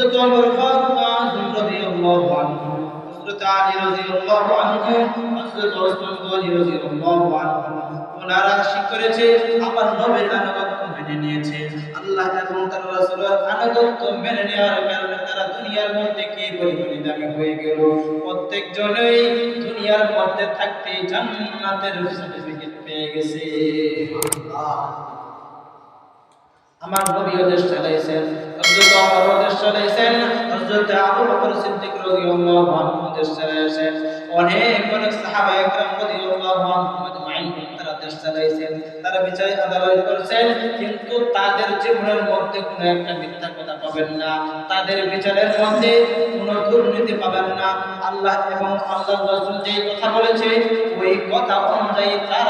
হযরত তারা দুনিয়ার মধ্যে হয়ে গেল? প্রত্যেক জনই দুনিয়ার মধ্যে থাকতে জান্নাতের সার্টিফিকেট পেয়ে গেছে। আমার নবী ওদের চালাইছেন হযরত ওমর ওদেশ চালাইছেন হযরত আবু বকর সিদ্দিক রাদিয়াল্লাহু আনহু চালাইছেন অনেক অনেক সাহাবা একরাম রাদিয়াল্লাহু আনহুম আজমাইন তারা দেশ চালাইছেন তারা বিচার আদালত করেছেন, কিন্তু তাদের জীবনের মধ্যে কোনো একটা মিথ্যা কথা পাবেন না। তাদের বিচারের মধ্যে কোনো দুর্নীতি পাবেন না। আল্লাহ এবং আল্লাহর রাসূল যে কথা বলেছে, ওই কথা অনুযায়ী তারা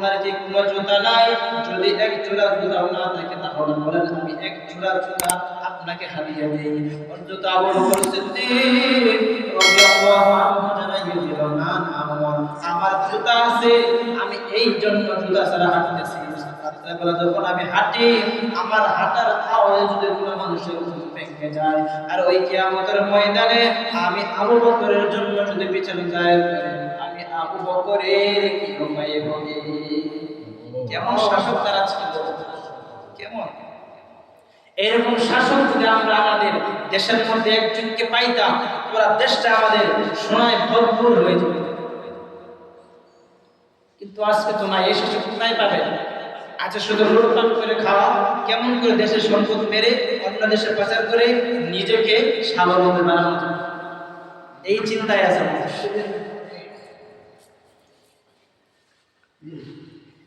আপনার কি কোনো জুতা নাই, যদি এক জোড়া জুতা না থাকে, তাহলে বলেন আমি এক জোড়া জুতা আপনাকে হাদিয়া দেই। হযরত আবু বকর আমার জুতা আছে, আমি এই জন্য জুতা ছাড়া হাঁটতেছি। যখন আমি হাঁটি, আমার হাঁটার আওয়াজে যদি কোনো মানুষের ঘুম যায়, আর ওই কিয়ামতের ময়দানে আমি আবু বকরের জন্য যদি পিছনে যায় কেমন শাসক তারা ছিল? কেমন? এরকম শাসক যদি আমরা আমাদের দেশের মধ্যে একজনকে পাইতাম, পুরা দেশটা আমাদের সোনায় ভরপুর হয়ে যেত। কিন্তু আজকে তো না, এই শাসক কোথায় পাবেন আচ্ছা শুধু লুটপাট করে খাওয়া, কেমন করে দেশের সম্পদ মেরে অন্য দেশে পাচার করে নিজেকে স্বাবলম্বী বানানো এই চিন্তায় আছে মানুষ।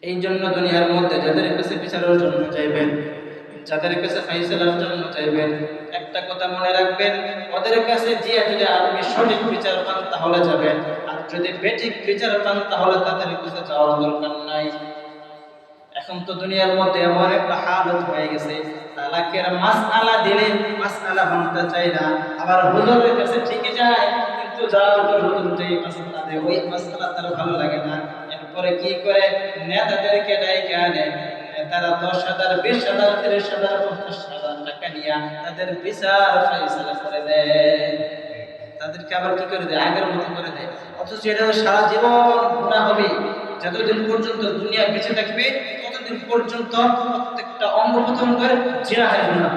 এই জন্য দুনিয়ার মধ্যে যাদের কাছে বিচারের জন্য চাইবেন, যাদের কাছে ফাইসালার জন্য চাইবেন, একটা কথা মনে রাখবেন, ওদের কাছে যে যদি আপনি সঠিক বিচার পান তাহলে যাবেন, আর যদি বেঠিক বিচার পান তাহলে তাদের কাছে যাওয়ার দরকার নাই। এখন তো দুনিয়ার মধ্যে এমন একটা হালত হয়ে গেছে, তালাকের মাসআলা দিলে মাসআলা ভাঙতে চাই না, আবার হুজুরের কাছে ঠিকই যায়, কিন্তু যাওয়ার পর হুজুর যেই মাসআলা দেয়, ওই মাসআলা তার ভালো লাগে না। এরপরে কি করে? নেতাদেরকে ডাইকে আনে। নেতারা দশ হাজার, বিশ হাজার, তিরিশ হাজার, পঞ্চাশ হাজার টাকা নিয়ে তাদের বিচার ফয়সালা করে দেয়। তাদেরকে আবার কি করে দেয়? আগের মতো করে দেয়। অথচ এটা সারা জীবন গুণা হবে। যতদিন পর্যন্ত দুনিয়া বেঁচে থাকবে, ততদিন পর্যন্ত প্রত্যেকটা অঙ্গ প্রত্যঙ্গের হয় গুণা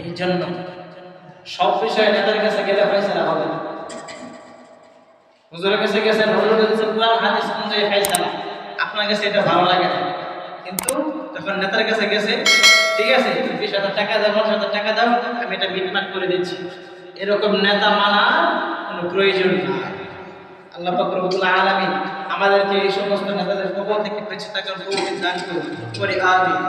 এই জন্য সব বিষয়ে নেতার কাছে গেলে ফয়সালা হবে না। হুজুরের কাছে গেছেন, হুজুর বলছে, কোরআন, হাদিস অনুযায়ী ফয়সালা আপনার কাছে এটা ভালো লাগে না। কিন্তু যখন নেতার কাছে গেছে, ঠিক আছে, বিশ হাজার টাকা দাও, পঞ্চাশ হাজার টাকা দাও, আমি এটা মিটমাট করে দিচ্ছি। এরকম নেতা মানা কোনো প্রয়োজন নাই। আল্লাহ ফকরবুল্লাহ আলমী আমাদেরকে এই সমস্ত নেতাদের কবল থেকে বেঁচে থাকার তৌফিক দান আমিন।